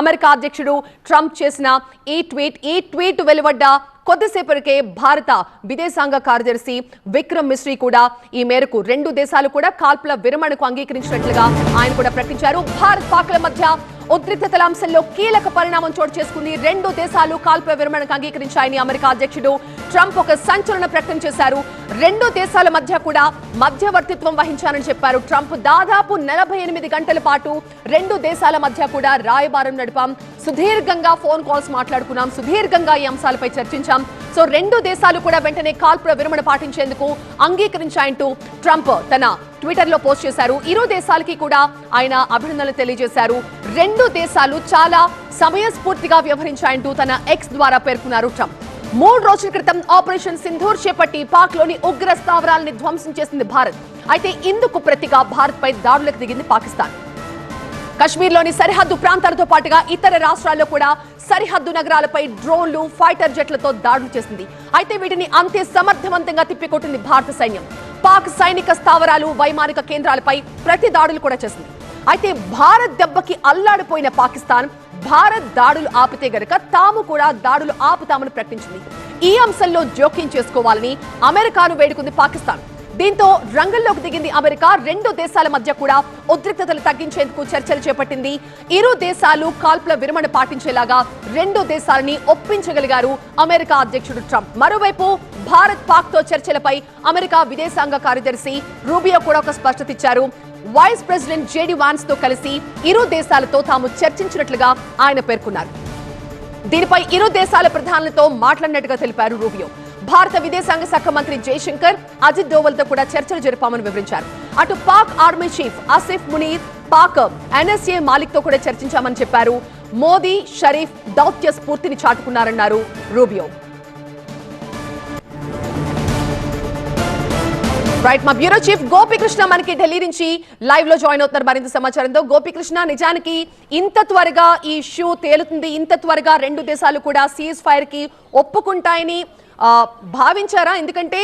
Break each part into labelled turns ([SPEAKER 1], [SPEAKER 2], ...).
[SPEAKER 1] America అధ్యక్షుడు Trump చేసిన ఈ ట్వీట్ ఈ ట్వీట్ వెలువడ్డ కొద్దిసేపటికే భారత విదేశాంగ కార్యదర్శి విక్రమ్ మిశ్రీ కూడా ఈ మేరకు రెండు దేశాలు కూడా కాల్పుల విరమణకు అంగీకరించినట్లుగా ఆయన కూడా ప్రకటించారు. భారత్ పాక్ల మధ్య ఉద్రిక్తతల అంశంలో కీలక పరిణామం చోటు చేసుకుంది. రెండు దేశాలు కాల్పుల విరమణకు అంగీకరించాయని అమెరికా అధ్యక్షుడు ట్రంప్ ఒక సంచలన ప్రకటన చేశారు. రెండు దేశాల మధ్య కూడా మధ్యవర్తిత్వం వహించారని చెప్పారు ట్రంప్. దాదాపు నలభై ఎనిమిది గంటల పాటు రెండు దేశాల మధ్య కూడా రాయబారం నడిపాం. సుదీర్ఘంగా ఫోన్ కాల్స్ మాట్లాడుకున్నాం. సుదీర్ఘంగా ఈ అంశాలపై చర్చించాం. సో రెండు దేశాలు కూడా వెంటనే కాల్పుల విరమణ పాటించేందుకు అంగీకరించాయంటూ ట్రంప్ తన ట్విట్టర్లో పోస్ట్ చేశారు. ఇరు దేశాలకి కూడా ఆయన అభినందనలు తెలియజేశారు. రెండు దేశాలు చాలా సమయస్ఫూర్తిగా వ్యవహరించాయంటూ తన ఎక్స్ ద్వారా పేర్కొన్నారు ట్రంప్. మూడు రోజుల క్రితం ఆపరేషన్ సింధూర్ చేపట్టి పాక్లోని ఉగ్ర స్థావరాలని ధ్వంసం చేసింది భారత్. అయితే ఇందుకు ప్రతిగా భారత్ పై దాడులకు దిగింది పాకిస్తాన్. కశ్మీర్లోని సరిహద్దు ప్రాంతాలతో పాటుగా ఇతర రాష్ట్రాల్లో కూడా సరిహద్దు నగరాలపై డ్రోన్లు ఫైటర్ జెట్లతో దాడులు చేసింది. అయితే వీటిని అంతే సమర్థవంతంగా తిప్పికొట్టింది భారత సైన్యం. పాక్ సైనిక స్థావరాలు వైమానిక కేంద్రాలపై ప్రతి దాడులు కూడా చేసింది. అయితే భారత్ దెబ్బకి అల్లాడిపోయిన పాకిస్తాన్ భారత్ దాడులు ఆపితే గనక తాము కూడా దాడులు ఆపుతామని ప్రకటించింది. ఈ అంశంలో జోక్యం చేసుకోవాలని అమెరికాను వేడుకుంది పాకిస్తాన్. దీంతో రంగంలోకి దిగింది అమెరికా. రెండు దేశాల మధ్య కూడా ఉద్రిక్తతలు తగ్గించేందుకు చర్చలు చేపట్టింది. ఇరు దేశాలు కాల్పుల విరమణ పాటించేలాగా రెండు దేశాలని ఒప్పించగలిగారు అమెరికా అధ్యక్షుడు ట్రంప్. మరోవైపు భారత్ పాక్తో చర్చలపై అమెరికా విదేశాంగ కార్యదర్శి రూబియో కూడా ఒక స్పష్టత ఇచ్చారు. వైస్ ప్రెసిడెంట్ జేడీ వాన్స్తో కలిసి ఇరు దేశాలతో తాము చర్చించినట్లుగా ఆయన పేర్కొన్నారు. దీనిపై ఇరు దేశాల ప్రధానులతో మాట్లాడినట్టుగా తెలిపారు రూబియో. భారత విదేశాంగ శాఖ మంత్రి జయశంకర్ అజిత్ డోవల్తో కూడా చర్చలు జరిపామని వివరించారు. అటు Pak army chief Asif Munir Pak NSA మాలిక్తో కూడా చర్చించామని చెప్పారు. మోదీ షరీఫ్ దౌత్య స్ఫూర్తిని చాటుకున్నారన్నారు రూబియో. రైట్ మా బ్యూరో చీఫ్ గోపికృష్ణ మనకి ఢిల్లీ నుంచి లైవ్లో జాయిన్ అవుతున్నారు. మరింత సమాచారంతో గోపికృష్ణ నిజానికి ఇంత త్వరగా ఈ ఇష్యూ తేలుతుంది. ఇంత త్వరగా రెండు దేశాలు కూడా సీజ్ ఫైర్కి ఒప్పుకుంటాయని భావించారా? ఎందుకంటే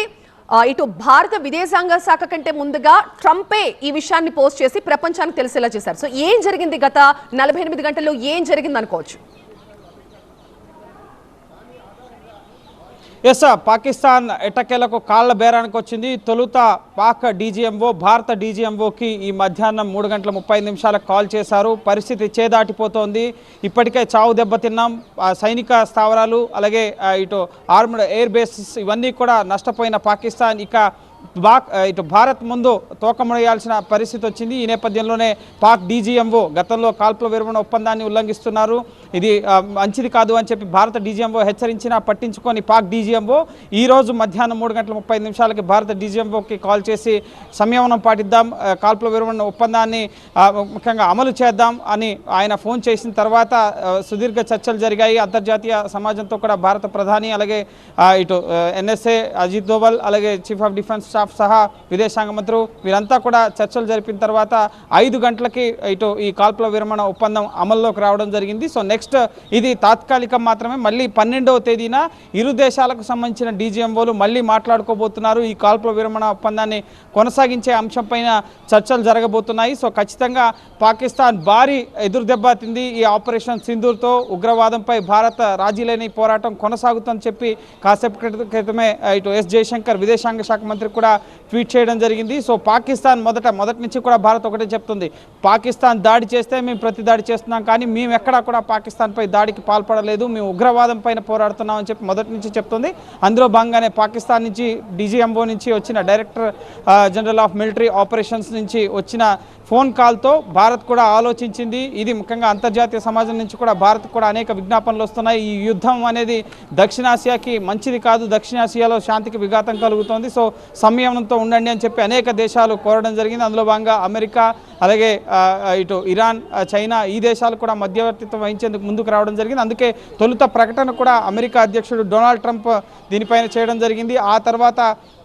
[SPEAKER 1] ఇటు భారత విదేశాంగ శాఖ కంటే ముందుగా ట్రంపే ఈ విషయాన్ని పోస్ట్ చేసి ప్రపంచానికి తెలిసేలా చేశారు. సో ఏం జరిగింది గత నలభై ఎనిమిది గంటల్లో? ఏం జరిగింది అనుకోవచ్చు
[SPEAKER 2] ఎస్ పాకిస్తాన్ ఎట్టకేలకు కాళ్ళ బేరానికి వచ్చింది. తొలుత పాక్ డీజీఎంఓ భారత డీజీఎంఓకి ఈ మధ్యాహ్నం మూడు గంటల ముప్పై నిమిషాలకు కాల్ చేశారు. పరిస్థితి చేదాటిపోతోంది. ఇప్పటికే చావు దెబ్బతిన్నాం సైనిక స్థావరాలు అలాగే ఇటు ఆర్మ్డ్ ఎయిర్ బేసెస్ ఇవన్నీ కూడా నష్టపోయిన పాకిస్తాన్. ఇక పాక్ ఇటు భారత్ ముందు తోకముడేయాల్సిన పరిస్థితి వచ్చింది. ఈ నేపథ్యంలోనే పాక్ డీజీఎంఓ గతంలో కాల్పుల విరమణ ఒప్పందాన్ని ఉల్లంఘిస్తున్నారు. ఇది మంచిది కాదు అని చెప్పి భారత డీజీఎంఓ హెచ్చరించినా పట్టించుకొని పాక్ డీజీఎంఓ ఈ రోజు మధ్యాహ్నం మూడు గంటల ముప్పై నిమిషాలకి భారత డీజీఎంఓకి కాల్ చేసి సంయమనం పాటిద్దాం కాల్పుల విరమణ ఒప్పందాన్ని ముఖ్యంగా అమలు చేద్దాం అని ఆయన ఫోన్ చేసిన తర్వాత సుదీర్ఘ చర్చలు జరిగాయి. అంతర్జాతీయ సమాజంతో కూడా భారత ప్రధాని అలాగే ఇటు ఎన్ఎస్ఏ అజిత్ దోవల్ అలాగే చీఫ్ ఆఫ్ డిఫెన్స్ స్టాఫ్ సహా విదేశాంగ మంత్రులు వీరంతా కూడా చర్చలు జరిపిన తర్వాత ఐదు గంటలకి ఇటు ఈ కాల్పుల విరమణ ఒప్పందం అమల్లోకి రావడం జరిగింది. సో నెక్స్ట్ ఇది తాత్కాలికం మాత్రమే. మళ్ళీ పన్నెండవ తేదీన ఇరు దేశాలకు సంబంధించిన డీజీఎంఓలు మళ్ళీ మాట్లాడుకోబోతున్నారు. ఈ కాల్పుల విరమణ ఒప్పందాన్ని కొనసాగించే అంశంపైన చర్చలు జరగబోతున్నాయి. సో ఖచ్చితంగా పాకిస్తాన్ భారీ ఎదురుదెబ్బతింది ఈ ఆపరేషన్ సింధూర్తో ఉగ్రవాదంపై భారత రాజీలేని పోరాటం కొనసాగుతుందని చెప్పి కాసేపు క్రితమే ఇటు ఎస్ జయశంకర్ విదేశాంగ శాఖ మంత్రి కూడా ట్వీట్ చేయడం జరిగింది. సో పాకిస్తాన్ మొదట మొదటి నుంచి కూడా భారత్ ఒకటే చెప్తుంది. పాకిస్తాన్ దాడి చేస్తే మేము ప్రతి దాడి చేస్తున్నాం కానీ మేము ఎక్కడా కూడా పాకిస్తాన్పై దాడికి పాల్పడలేదు. మేము ఉగ్రవాదం పైన పోరాడుతున్నాం అని చెప్పి మొదటి నుంచి చెప్తుంది. అందులో భాగంగానే పాకిస్తాన్ నుంచి డీజీఎంఓ నుంచి వచ్చిన director general of military operations నుంచి వచ్చిన ఫోన్ కాల్తో భారత్ కూడా ఆలోచించింది. ఇది ముఖ్యంగా అంతర్జాతీయ సమాజం నుంచి కూడా భారత్ కూడా అనేక విజ్ఞాపనలు వస్తున్నాయి. ఈ యుద్ధం అనేది దక్షిణాసియాకి మంచిది కాదు. దక్షిణాసియాలో శాంతికి విఘాతం కలుగుతోంది. సో సంయమనంతో ఉండండి అని చెప్పి అనేక దేశాలు కోరడం జరిగింది. అందులో భాగంగా అమెరికా అలాగే ఇటు ఇరాన్ చైనా ఈ దేశాలు కూడా మధ్యవర్తిత్వం వహించేందుకు ముందుకు రావడం జరిగింది. అందుకే తొలుత ప్రకటన కూడా అమెరికా అధ్యక్షుడు డొనాల్డ్ ట్రంప్ దీనిపైన చేయడం జరిగింది. ఆ తర్వాత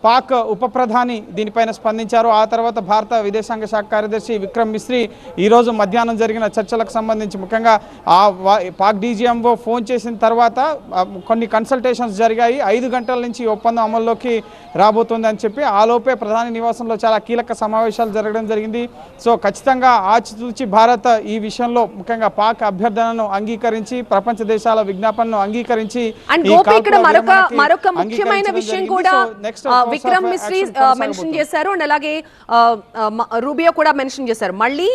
[SPEAKER 2] పాక్ ఉప ప్రధాని దీనిపైన స్పందించారు. ఆ తర్వాత భారత విదేశాంగ శాఖ కార్యదర్శి విక్రమ్ మిశ్రీ ఈరోజు మధ్యాహ్నం జరిగిన చర్చలకు సంబంధించి ముఖ్యంగా ఆ పాక్ డీజీఎంఓ ఫోన్ చేసిన తర్వాత కొన్ని కన్సల్టేషన్స్ జరిగాయి. ఐదు గంటల నుంచి ఒప్పందం అమల్లోకి రాబోతుంది అని చెప్పి ఆ లోపే ప్రధాని నివాసంలో చాలా కీలక సమావేశాలు జరగడం జరిగింది. సో ఖచ్చితంగా ఆచితూచి భారత్ ఈ విషయంలో ముఖ్యంగా పాక్ అభ్యర్థనను అంగీకరించి ప్రపంచ దేశాల విజ్ఞాపనను అంగీకరించి
[SPEAKER 1] మరొక ముఖ్యమైన విషయం. కూడా
[SPEAKER 2] course
[SPEAKER 1] విక్రమ్ మిశ్రీ. మెన్షన్ చేశారు అండ్ అలాగే రూబియో కూడా మెన్షన్ చేశారు. మళ్ళీ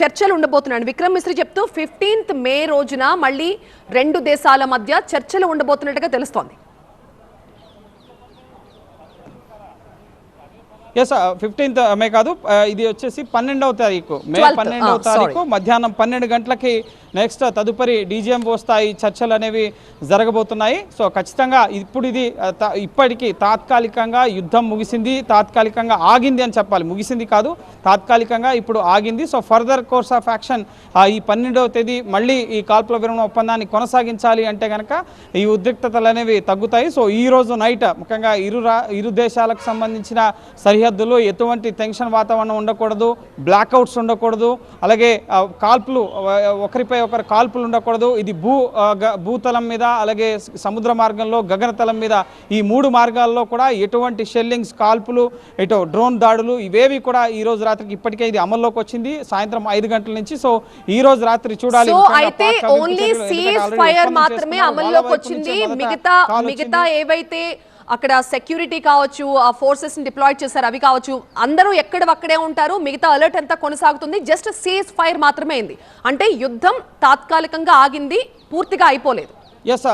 [SPEAKER 1] చర్చలు ఉండబోతున్నాడు విక్రమ్ మిశ్రీ చెప్తూ ఫిఫ్టీన్త్ మే రోజున మళ్ళీ రెండు దేశాల మధ్య చర్చలు ఉండబోతున్నట్టుగా తెలుస్తోంది.
[SPEAKER 2] ఎస్ ఫిఫ్టీన్త్ మే కాదు ఆ, ఇది వచ్చేసి పన్నెండవ తారీఖు. మే
[SPEAKER 1] 12th,
[SPEAKER 2] పన్నెండవ
[SPEAKER 1] ah,
[SPEAKER 2] తారీఖు మధ్యాహ్నం పన్నెండు గంటలకి నెక్స్ట్ తదుపరి డీజీఎంఓ స్థాయి చర్చలు అనేవి జరగబోతున్నాయి. సో ఖచ్చితంగా ఇప్పుడు ఇది ఇప్పటికీ తాత్కాలికంగా యుద్ధం ముగిసింది తాత్కాలికంగా ఆగింది అని చెప్పాలి. ముగిసింది కాదు తాత్కాలికంగా ఇప్పుడు ఆగింది. So further course of action ఈ పన్నెండవ తేదీ మళ్ళీ ఈ కాల్పుల విరమణ ఒప్పందాన్ని కొనసాగించాలి అంటే కనుక ఈ ఉద్రిక్తతలు అనేవి తగ్గుతాయి. సో ఈ రోజు నైట్ ముఖ్యంగా ఇరు ఇరు దేశాలకు సంబంధించిన సరిహద్దులో ఎటువంటి టెన్షన్ వాతావరణం ఉండకూడదు బ్లాక్అవుట్స్ ఉండకూడదు అలాగే కాల్పులు ఒకరిపై ఒకరు కాల్పులు ఉండకూడదు. ఇది భూ భూతలం మీద అలాగే సముద్ర మార్గంలో గగనతలం మీద ఈ మూడు మార్గాల్లో కూడా ఎటువంటి షెల్లింగ్స్ కాల్పులు ఇటు డ్రోన్ దాడులు ఇవేవి కూడా ఈ రోజు రాత్రికి ఇప్పటికే ఇది అమల్లోకి వచ్చింది. సాయంత్రం ఐదు గంటల నుంచి. సో ఈ రోజు రాత్రి చూడాలి.
[SPEAKER 1] అయితే ఓన్లీ సీజ్ ఫైర్ మాత్రమే అమల్లోకి వచ్చింది. మిగతా మిగతా. ఏవైతే అక్కడ సెక్యూరిటీ కావచ్చు ఆ ఫోర్సెస్ డిప్లాయ్ చేశారు అవి కావచ్చు అందరూ ఎక్కడవక్కడే ఉంటారు మిగతా అలర్ట్ అంతా కొనసాగుతుంది జస్ట్ సీజ్ ఫైర్ మాత్రమే అయింది. అంటే యుద్ధం తాత్కాలికంగా ఆగింది పూర్తిగా అయిపోలేదు.
[SPEAKER 2] ఎస్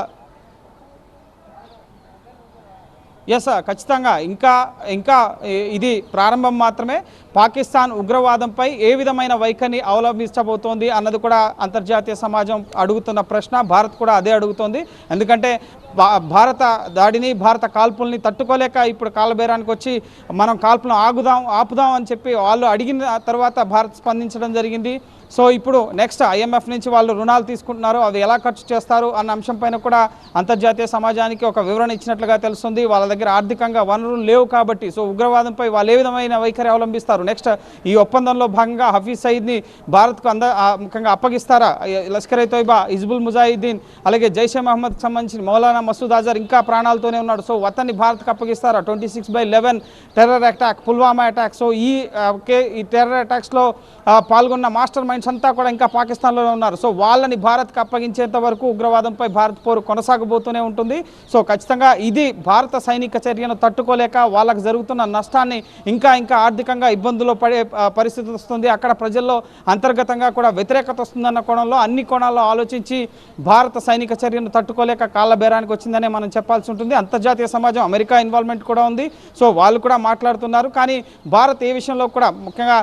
[SPEAKER 2] ఎస్ ఖచ్చితంగా. ఇంకా ఇంకా ఇది ప్రారంభం మాత్రమే. పాకిస్తాన్ ఉగ్రవాదంపై ఏ విధమైన వైఖరిని అవలంబించబోతోంది అన్నది కూడా అంతర్జాతీయ సమాజం అడుగుతున్న ప్రశ్న. భారత్ కూడా అదే అడుగుతోంది. ఎందుకంటే భా- భారత దాడిని భారత కాల్పుల్ని తట్టుకోలేక ఇప్పుడు కాలబేరానికి వచ్చి మనం కాల్పులను ఆగుదాం ఆపుదాం అని చెప్పి వాళ్ళు అడిగిన తర్వాత భారత్ స్పందించడం జరిగింది. సో ఇప్పుడు నెక్స్ట్ ఐఎంఎఫ్ నుంచి వాళ్ళు రుణాలు తీసుకుంటున్నారు. అవి ఎలా ఖర్చు చేస్తారు అన్న అంశం పైన కూడా అంతర్జాతీయ సమాజానికి ఒక వివరణ ఇచ్చినట్లుగా తెలుస్తుంది. వాళ్ళ దగ్గర ఆర్థికంగా వనరులు లేవు కాబట్టి సో ఉగ్రవాదంపై వాళ్ళు ఏ విధమైన వైఖరి అవలంబిస్తారు? నెక్స్ట్ ఈ ఒప్పందంలో భాగంగా హఫీజ్ సయీద్ని భారత్కు అంద ముఖ్యంగా అప్పగిస్తారా? లష్కర్ ఏ తోయిబా హిజ్బుల్ ముజాహిద్దీన్ అలాగే జైషే మహమ్మద్కి సంబంధించిన మౌలానా మసూద్ ఆజార్ ఇంకా ప్రాణాలతోనే ఉన్నాడు. సో అతన్ని భారత్కి అప్పగిస్తారా? Twenty six by eleven terror attack Pulwama attack so ఈ ఈ టెర్రర్ అటాక్స్లో పాల్గొన్న మాస్టర్ మైండ్స్ అంతా కూడా ఇంకా పాకిస్తాన్లోనే ఉన్నారు. సో వాళ్ళని భారత్కి అప్పగించేంత వరకు ఉగ్రవాదంపై భారత్ పోరు కొనసాగబోతూనే ఉంటుంది. సో ఖచ్చితంగా ఇది భారత సైనిక చర్యను తట్టుకోలేక వాళ్ళకు జరుగుతున్న నష్టాన్ని ఇంకా ఇంకా ఆర్థికంగా ఇబ్బందుల్లో పడే పరిస్థితి వస్తుంది. అక్కడ ప్రజల్లో అంతర్గతంగా కూడా వ్యతిరేకత వస్తుందన్న కోణంలో అన్ని కోణాల్లో ఆలోచించి భారత సైనిక చర్యను తట్టుకోలేక కాళ్ళ బేరానికి వచ్చిందనే మనం చెప్పాల్సి ఉంటుంది. అంతర్జాతీయ సమాజం అమెరికా ఇన్వాల్వ్మెంట్ కూడా ఉంది. సో వాళ్ళు కూడా మాట్లాడుతున్నారు. కానీ భారత్ ఏ విషయంలో కూడా ముఖ్యంగా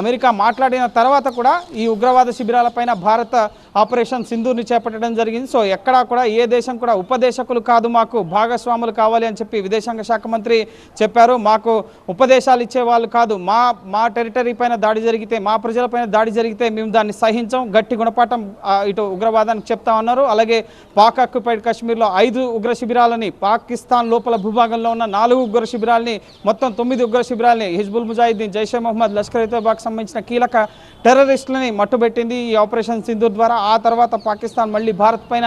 [SPEAKER 2] అమెరికా మాట్లాడిన తర్వాత కూడా ఈ ఉగ్రవాద శిబిరాలపైన భారత ఆపరేషన్ సింధూర్ని చేపట్టడం జరిగింది. సో ఎక్కడా కూడా ఏ దేశం కూడా ఉపదేశకులు కాదు మాకు భాగస్వాములు కావాలి అని చెప్పి విదేశాంగ శాఖ మంత్రి చెప్పారు. మాకు ఉపదేశాలు ఇచ్చే వాళ్ళు కాదు. మా మా టెరిటరీ పైన దాడి జరిగితే మా ప్రజలపైన దాడి జరిగితే మేము దాన్ని సహించాం. గట్టి గుణపాఠం ఇటు ఉగ్రవాదానికి చెప్తామన్నారు అలాగే పాక్ అక్యుపైడ్ కాశ్మీర్లో ఐదు ఉగ్ర శిబిరాలని పాకిస్తాన్ లోపల భూభాగంలో ఉన్న నాలుగు ఉగ్ర శిబిరాలని మొత్తం తొమ్మిది ఉగ్ర శిబిరాలని హిజ్బుల్ ముజాహిద్దీన్ జైషే మొహమ్మద్ లష్కర్ ఏ సంబంధించిన కీలక టెర్రరిస్టులని మట్టుబెట్టింది ఈ ఆపరేషన్ సింధూర్ ద్వారా. ఆ తర్వాత పాకిస్తాన్ మళ్ళీ భారత్ పైన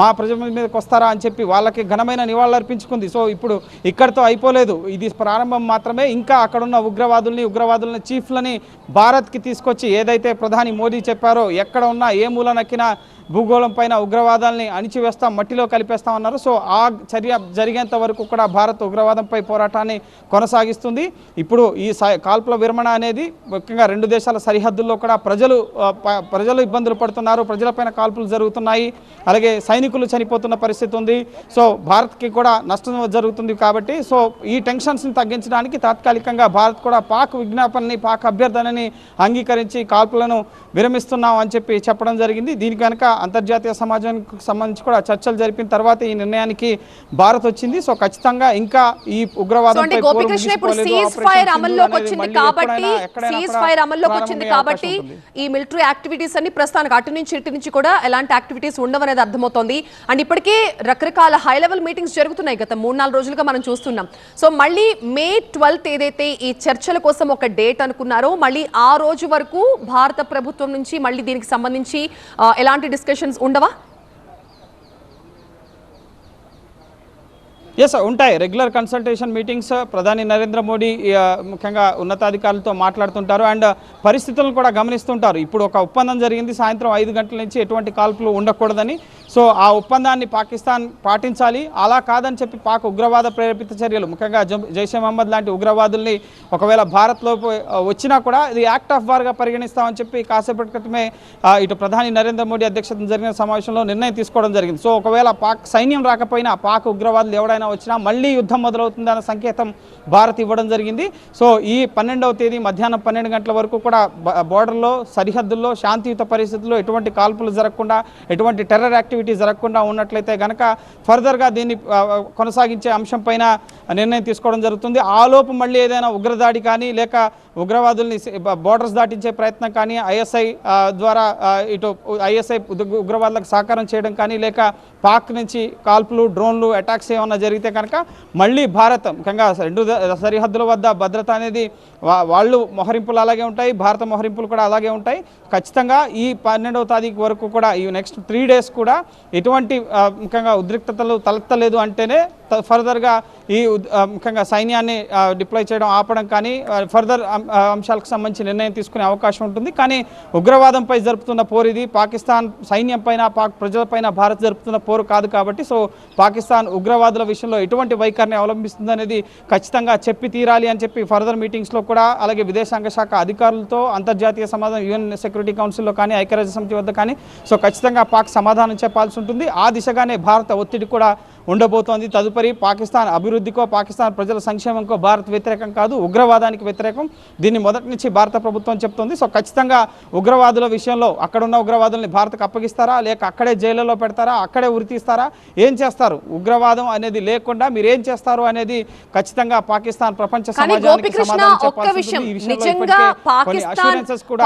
[SPEAKER 2] మా ప్రజల మీదకి వస్తారా అని చెప్పి వాళ్ళకి ఘనమైన నివాళులు అర్పించుకుంది. సో ఇప్పుడు ఇక్కడితో అయిపోలేదు. ఇది ప్రారంభం మాత్రమే. ఇంకా అక్కడున్న ఉగ్రవాదుల్ని ఉగ్రవాదులని చీఫ్లని భారత్కి తీసుకొచ్చి ఏదైతే ప్రధాని మోదీ చెప్పారో ఎక్కడ ఉన్నా ఏ మూల నక్కినా భూగోళం పైన ఉగ్రవాదాల్ని అణిచివేస్తాం మట్టిలో కలిపేస్తామన్నారు. సో ఆ చర్య జరిగేంత వరకు కూడా భారత్ ఉగ్రవాదంపై పోరాటాన్ని కొనసాగిస్తుంది. ఇప్పుడు ఈ కాల్పుల విరమణ అనేది ముఖ్యంగా రెండు దేశాల సరిహద్దుల్లో కూడా ప్రజలు ప్రజలు ఇబ్బందులు పడుతున్నారు. ప్రజలపైన కాల్పులు జరుగుతున్నాయి. అలాగే సైనికులు చనిపోతున్న పరిస్థితి ఉంది. సో భారత్కి కూడా నష్టం జరుగుతుంది కాబట్టి సో ఈ టెన్షన్స్ని తగ్గించడానికి తాత్కాలికంగా భారత్ కూడా పాక్ విజ్ఞాపనని పాక్ అభ్యర్థనని అంగీకరించి కాల్పులను విరమిస్తున్నాం అని చెప్పి చెప్పడం జరిగింది. దీనికి కనుక అంతర్జాతీయ సమాజానికి సంబంధించి కూడా చర్చలు జరిపిన తర్వాత ఈ నిర్ణయానికి భారత్ వచ్చింది. సో ఖచ్చితంగా ఇంకా ఈ
[SPEAKER 1] సో
[SPEAKER 2] ఉగ్రవాదం
[SPEAKER 1] అంటే గోపికృష్ణ ఇప్పుడు సీజ్ ఫైర్ అమల్లోకి వచ్చింది కాబట్టి ఈ మిలిటరీ యాక్టివిటీస్ అన్ని ప్రస్తుతానికి అటు నుంచి ఇటు నుంచి కూడా ఎలాంటి యాక్టివిటీస్ ఉండవనేది అర్థమవుతోంది. అండ్ ఇప్పటికే రకరకాల హై లెవెల్ మీటింగ్స్ జరుగుతున్నాయి గత మూడు నాలుగు రోజులుగా మనం చూస్తున్నాం. సో మళ్ళీ మే ట్వెల్త్ ఏదైతే ఈ చర్చల కోసం ఒక డేట్ అనుకున్నారో మళ్ళీ ఆ రోజు వరకు భారత ప్రభుత్వం నుంచి మళ్ళీ దీనికి సంబంధించి ఎలాంటి డిస్కషన్స్ ఉండవా?
[SPEAKER 2] ఎస్ ఉంటాయి. రెగ్యులర్ కన్సల్టేషన్ మీటింగ్స్ ప్రధాని నరేంద్ర మోడీ uh, ముఖ్యంగా ఉన్నతాధికారులతో మాట్లాడుతుంటారు అండ్ uh, పరిస్థితులను కూడా గమనిస్తుంటారు. ఇప్పుడు ఒక ఒప్పందం జరిగింది సాయంత్రం ఐదు గంటల నుంచి ఎటువంటి కాల్పులు ఉండకూడదని. సో ఆ ఒప్పందాన్ని పాకిస్తాన్ పాటించాలి. అలా కాదని చెప్పి పాక్ ఉగ్రవాద ప్రేరేపిత చర్యలు ముఖ్యంగా జైషే మహమ్మద్ లాంటి ఉగ్రవాదుల్ని ఒకవేళ భారత్లో uh, వచ్చినా కూడా ఇది యాక్ట్ ఆఫ్ వార్గా పరిగణిస్తామని చెప్పి కాసేపటి క్రితమే ఇటు ప్రధాని నరేంద్ర మోడీ అధ్యక్షతన జరిగిన సమావేశంలో నిర్ణయం తీసుకోవడం జరిగింది. సో ఒకవేళ పాక్ సైన్యం రాకపోయినా పాక్ ఉగ్రవాదులు ఎవడైనా వచ్చినా మళ్ళీ యుద్ధం మొదలవుతుందన్న సంకేతం భారత్ ఇవ్వడం జరిగింది. సో ఈ పన్నెండవ తేదీ మధ్యాహ్నం పన్నెండు గంటల వరకు కూడా బోర్డర్లో సరిహద్దుల్లో శాంతియుత పరిస్థితుల్లో ఎటువంటి కాల్పులు జరగకుండా ఎటువంటి టెర్రర్ యాక్టివిటీ జరగకుండా ఉన్నట్లయితే గనక ఫర్దర్గా దీన్ని కొనసాగించే అంశం పైన నిర్ణయం తీసుకోవడం జరుగుతుంది. ఆలోపు మళ్ళీ ఏదైనా ఉగ్రదాడి కానీ లేక ఉగ్రవాదుల్ని బోర్డర్స్ దాటించే ప్రయత్నం కానీ ఐఎస్ఐ ద్వారా ఇటు ఐఎస్ఐ ఉగ్రవాదులకు సహకారం చేయడం కానీ లేక పాక్ నుంచి కాల్పులు డ్రోన్లు అటాక్స్ ఏమన్నా జరిగితే కనుక మళ్ళీ భారత్ ముఖ్యంగా రెండు సరిహద్దుల వద్ద భద్రత అనేది వాళ్ళు మొహరింపులు అలాగే ఉంటాయి భారత మొహరింపులు కూడా అలాగే ఉంటాయి. ఖచ్చితంగా ఈ పన్నెండవ తారీఖు వరకు కూడా ఈ నెక్స్ట్ త్రీ డేస్ కూడా ఎటువంటి ముఖ్యంగా ఉద్రిక్తతలు తలెత్తలేదు అంటేనే ఫర్దర్గా ఈ ముఖ్యంగా సైన్యాన్ని డిప్లాయ్ చేయడం ఆపడం కానీ ఫర్దర్ అంశాలకు సంబంధించి నిర్ణయం తీసుకునే అవకాశం ఉంటుంది. కానీ ఉగ్రవాదంపై జరుపుతున్న పోరు ఇది. పాకిస్తాన్ సైన్యం పైన పాక్ ప్రజలపైన భారత్ జరుపుతున్న పోరు కాదు కాబట్టి సో పాకిస్తాన్ ఉగ్రవాదుల విషయంలో ఎటువంటి వైఖరిని అవలంబిస్తుంది అనేది ఖచ్చితంగా చెప్పి తీరాలి అని చెప్పి ఫర్దర్ మీటింగ్స్లో కూడా అలాగే విదేశాంగ శాఖ అధికారులతో అంతర్జాతీయ సమాధానం యుఎన్ సెక్యూరిటీ కౌన్సిల్లో కానీ ఐక్యరాజ్య సమితి వద్ద కానీ సో ఖచ్చితంగా పాక్ సమాధానం చెప్పాల్సి ఉంటుంది. ఆ దిశగానే భారత ఒత్తిడి కూడా ఉండబోతోంది. తదుపరి పాకిస్తాన్ అభివృద్ధికో పాకిస్తాన్ ప్రజల సంక్షేమంకో భారత్ వ్యతిరేకం కాదు ఉగ్రవాదానికి వ్యతిరేకం. దీన్ని మొదటి నుంచి భారత ప్రభుత్వం చెప్తోంది. సో ఖచ్చితంగా ఉగ్రవాదుల విషయంలో అక్కడున్న ఉగ్రవాదుల్ని భారత్కు అప్పగిస్తారా? లేక అక్కడే జైలులో పెడతారా? అక్కడే ఉరి తీస్తారా? ఏం చేస్తారు? ఉగ్రవాదం అనేది లేకుండా మీరు ఏం చేస్తారు అనేది ఖచ్చితంగా పాకిస్తాన్ ప్రపంచ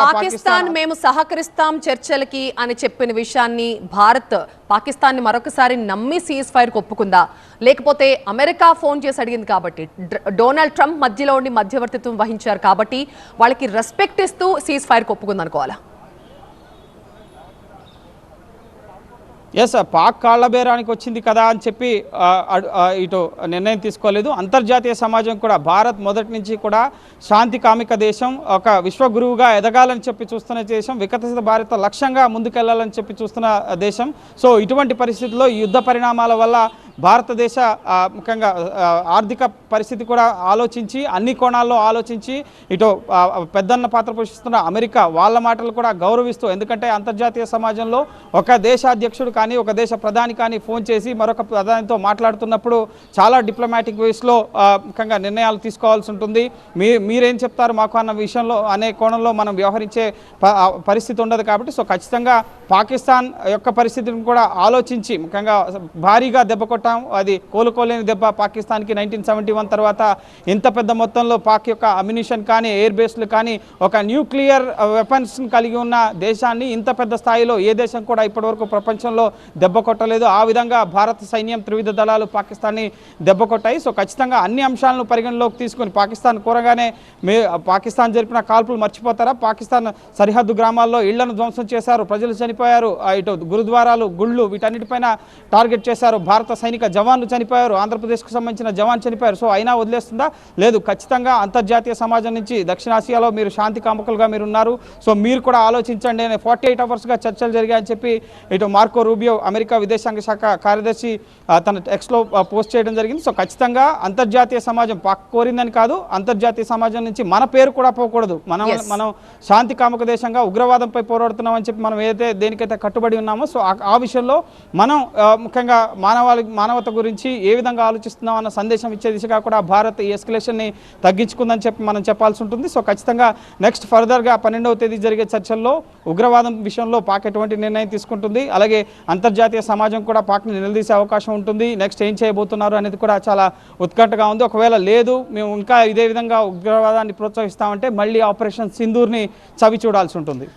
[SPEAKER 1] పాకిస్తాన్ మేము సహకరిస్తాం చర్చలకి అని చెప్పిన విషయాన్ని భారత్ పాకిస్తాన్ని మరొకసారి నమ్మి సీజ్ ఫైర్ ఒప్పుకుందా లేకపోతే అమెరికా ఫోన్ చేసి అడిగింది కాబట్టి డొనాల్డ్ ట్రంప్ మధ్యలో ఉండి మధ్యవర్తిత్వం వహించారు కాబట్టి వాళ్ళకి రెస్పెక్ట్ ఇస్తూ సీజ్ ఫైర్ ఒప్పుకుందనుకోవాలా
[SPEAKER 2] ఎస్ పాక్ కాళ్ళ బేరానికి వచ్చింది కదా అని చెప్పి ఇటు నిర్ణయం తీసుకోలేదు. అంతర్జాతీయ సమాజం కూడా భారత్ మొదటి నుంచి కూడా శాంతి కామిక దేశం ఒక విశ్వగురువుగా ఎదగాలని చెప్పి చూస్తున్న దేశం వికసిత భారత లక్ష్యంగా ముందుకెళ్ళాలని చెప్పి చూస్తున్న దేశం. సో ఇటువంటి పరిస్థితుల్లో యుద్ధ పరిణామాల వల్ల భారతదేశ ముఖ్యంగా ఆర్థిక పరిస్థితి కూడా ఆలోచించి అన్ని కోణాల్లో ఆలోచించి ఇటు పెద్దన్న పాత్ర పోషిస్తున్న అమెరికా వాళ్ళ మాటలు కూడా గౌరవిస్తూ ఎందుకంటే అంతర్జాతీయ సమాజంలో ఒక దేశ అధ్యక్షుడు కానీ ఒక దేశ ప్రధాని కానీ ఫోన్ చేసి మరొక ప్రధానితో మాట్లాడుతున్నప్పుడు చాలా డిప్లొమాటిక్ వేస్లో ముఖ్యంగా నిర్ణయాలు తీసుకోవాల్సి ఉంటుంది. మీ మీరేం చెప్తారు మాకు అన్న విషయంలో అనే కోణంలో మనం వ్యవహరించే ప- పరిస్థితి ఉండదు కాబట్టి సో ఖచ్చితంగా పాకిస్తాన్ యొక్క పరిస్థితిని కూడా ఆలోచించి ముఖ్యంగా భారీగా దెబ్బ కొట్టాం అది కోలుకోలేని దెబ్బ పాకిస్తాన్కి నైన్టీన్ సెవెంటీ వన్ తర్వాత ఇంత పెద్ద మొత్తంలో పాక్ యొక్క అమ్యునిషన్ కానీ ఎయిర్ బేస్లు కానీ ఒక న్యూక్లియర్ వెపన్స్ కలిగి ఉన్న దేశాన్ని ఇంత పెద్ద స్థాయిలో ఏ దేశం కూడా ఇప్పటివరకు ప్రపంచంలో దెబ్బ కొట్టలేదు. ఆ విధంగా భారత సైన్యం త్రివిధ దళాలు పాకిస్తాన్ని దెబ్బ కొట్టాయి. సో ఖచ్చితంగా అన్ని అంశాలను పరిగణలోకి తీసుకొని పాకిస్తాన్ కూరగానే మే పాకిస్తాన్ జరిపిన కాల్పులు మర్చిపోతారా? పాకిస్తాన్ సరిహద్దు గ్రామాల్లో ఇళ్ళను ధ్వంసం చేశారు. ప్రజలు చనిపోయారు. ఇటు గురుద్వారాలు గుళ్ళు వీటన్నిటిపైన టార్గెట్ చేశారు భారత సైనిక జవాన్లు చనిపోయారు. ఆంధ్రప్రదేశ్కు సంబంధించిన జవాన్ చనిపోయారు. సో అయినా వదిలేస్తుందా? లేదు ఖచ్చితంగా అంతర్జాతీయ సమాజం నుంచి దక్షిణాసియాలో మీరు శాంతి కాముకులుగా మీరు ఉన్నారు సో మీరు కూడా ఆలోచించండి అనే ఫార్టీ ఎయిట్ అవర్స్గా చర్చలు జరిగాయని చెప్పి ఇటు మార్కో రూబియో అమెరికా విదేశాంగ శాఖ కార్యదర్శి తన టెక్స్ట్లో పోస్ట్ చేయడం జరిగింది. సో ఖచ్చితంగా అంతర్జాతీయ సమాజం పాక్ కోరిందని కాదు అంతర్జాతీయ సమాజం నుంచి మన పేరు కూడా పోకూడదు. మనం. మనం శాంతి కాముక దేశంగా ఉగ్రవాదంపై పోరాడుతున్నామని చెప్పి మనం ఏదైతే దేనికైతే కట్టుబడి ఉన్నామో సో ఆ- విషయంలో మనం ముఖ్యంగా మానవాళి మానవ మానవత గురించి ఏ విధంగా ఆలోచిస్తున్నాం అన్న సందేశం ఇచ్చే దిశగా కూడా భారత్ ఈ ఎస్కలేషన్ని తగ్గించుకుందని చెప్పి మనం చెప్పాల్సి ఉంటుంది. సో ఖచ్చితంగా నెక్స్ట్ ఫర్దర్గా పన్నెండవ తేదీ జరిగే చర్చల్లో ఉగ్రవాదం విషయంలో పాక్ ఎటువంటి నిర్ణయం తీసుకుంటుంది. అలాగే అంతర్జాతీయ సమాజం కూడా పాక్ని నిలదీసే అవకాశం ఉంటుంది. నెక్స్ట్ ఏం చేయబోతున్నారు అనేది కూడా చాలా ఉత్కంఠగా ఉంది. ఒకవేళ లేదు మేము ఇంకా ఇదే విధంగా ఉగ్రవాదాన్ని ప్రోత్సహిస్తామంటే మళ్ళీ ఆపరేషన్ సింధూర్ని చవి చూడాల్సి ఉంటుంది.